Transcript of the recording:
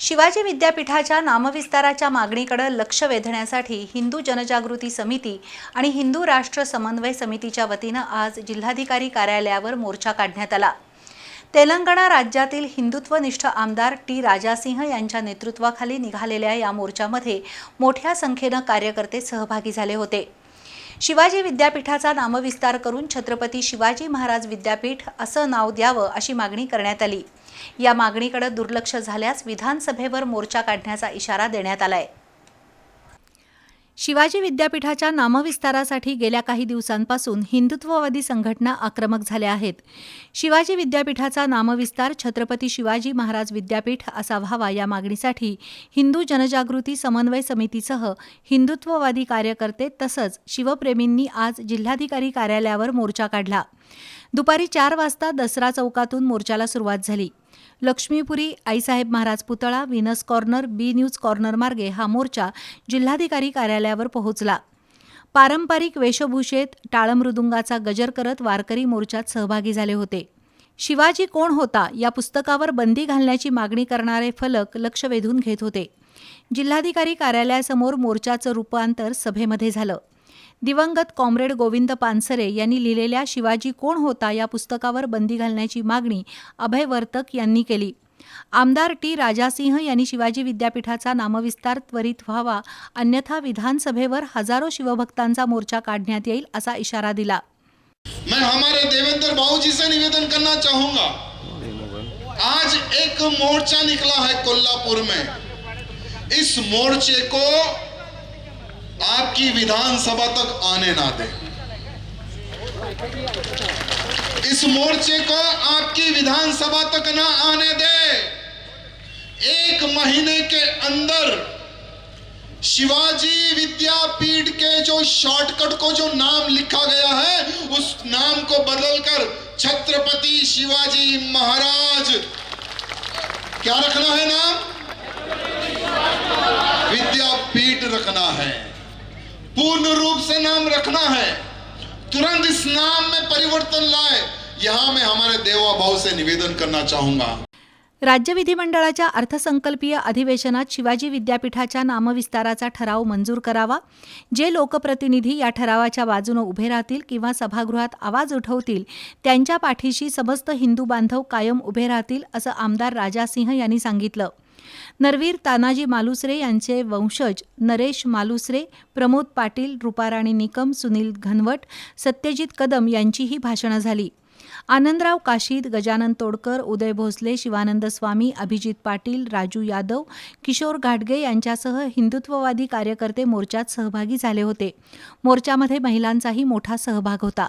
शिवाजी विद्यापीठाच्या नामविस्ताराच्या मागणीकडे लक्ष वेधण्यासाठी हिंदू जनजागृती समिती आणि हिंदू राष्ट्र समन्वय समितीच्या वतीनं आज जिल्हाधिकारी कार्यालयावर मोर्चा काढण्यात आला. तेलंगणा राज्यातील हिंदुत्वनिष्ठ आमदार टी. राजासिंह यांच्या नेतृत्वाखाली निघालेल्या या मोर्चामध्ये मोठ्या संख्येनं कार्यकर्ते सहभागी झाले होते. शिवाजी विद्यापीठाचा नामविस्तार करून छत्रपती शिवाजी महाराज विद्यापीठ असं नाव द्यावं अशी मागणी करण्यात आली. या मागणीकडे दुर्लक्ष झाल्यास विधानसभेवर मोर्चा काढण्याचा इशारा देण्यात आलाय. शिवाजी विद्यापीठाच्या नामविस्तारासाठी गेल्या काही दिवसांपासून हिंदुत्ववादी संघटना आक्रमक झाल्या आहेत. शिवाजी विद्यापीठाचा नामविस्तार छत्रपती शिवाजी महाराज विद्यापीठ असा व्हावा या मागणीसाठी हिंदू जनजागृती समन्वय समितीसह हिंदुत्ववादी कार्यकर्ते तसंच शिवप्रेमींनी आज जिल्हाधिकारी कार्यालयावर मोर्चा काढला. दुपारी चार वाजता दसरा चौकातून मोर्चाला सुरुवात झाली. लक्ष्मीपुरी आईसाहेब महाराज पुतळा Venus corner B news corner मार्गे हा मोर्चा जिल्हाधिकारी कार्यालयावर पोहोचला. पारंपरिक वेशभूषेत टाळमृदुंगाचा गजर करत वारकरी मोर्चात सहभागी झाले होते. शिवाजी कोण होता या पुस्तकावर बंदी घालण्याची मागणी करणारे फलक लक्ष वेधून घेत होते. जिल्हाधिकारी कार्यालयासमोर मोर्चाचं रूपांतर सभेमध्ये झालं. दिवंगत कॉम्रेड गोविंद पानसरे यांनी लिहिलेल्या शिवाजी कोण होता या पुस्तकावर बंदी घालण्याची मागणी अभय वर्तक यांनी केली. आमदार टी. राजासिंह यांनी शिवाजी विद्यापीठाचा नामविस्तार त्वरित व्हावा अन्यथा विधानसभेवर हजारो शिवभक्तांचा मोर्चा काढण्यात येईल असा इशारा दिला. मैं हमारे देवेंद्र बाबू जी से निवेदन करना चाहूंगा। आज एक मोर्चा निकला है कोल्हापुर में। इस मोर्चे को आपकी विधानसभा तक आने ना दे। इस मोर्चे को आपकी विधानसभा तक ना आने दे। एक महीने के अंदर शिवाजी विद्यापीठ के जो शॉर्टकट को जो नाम लिखा गया है, उस नाम को बदलकर छत्रपति शिवाजी महाराज। क्या रखना है नाम? विद्यापीठ रखना है। पूर्ण रूप से नाम रखना है। तुरंत इस नाम में परिवर्तन लाए। यहाँ मैं हमारे देवा भाव से निवेदन करना चाहूंगा। राज्य विधिमंडळाच्या अर्थसंकल्पीय अधिवेशनात शिवाजी विद्यापीठाच्या नामविस्ताराचा ठराव मंजूर करावा जे लोकप्रतिनिधी या ठरावाच्या बाजूनं उभे राहतील किंवा सभागृहात आवाज उठवतील त्यांच्या पाठीशी समस्त हिंदू बांधव कायम उभे राहतील असं आमदार राजासिंह यांनी सांगितलं. नरवीर तानाजी मालुसरे यांचे वंशज नरेश मालुसरे प्रमोद पाटील रुपाराणी निकम सुनील घनवट सत्यजित कदम यांचीही भाषणं झाली. आनंदराव काशीद गजानन तोडकर उदय भोसले शिवानंद स्वामी अभिजित पाटील राजू यादव किशोर घाटगे यांच्यासह हिंदुत्ववादी कार्यकर्ते मोर्चात सहभागी झाले होते. मोर्चामध्ये महिलांचाही मोठा सहभाग होता.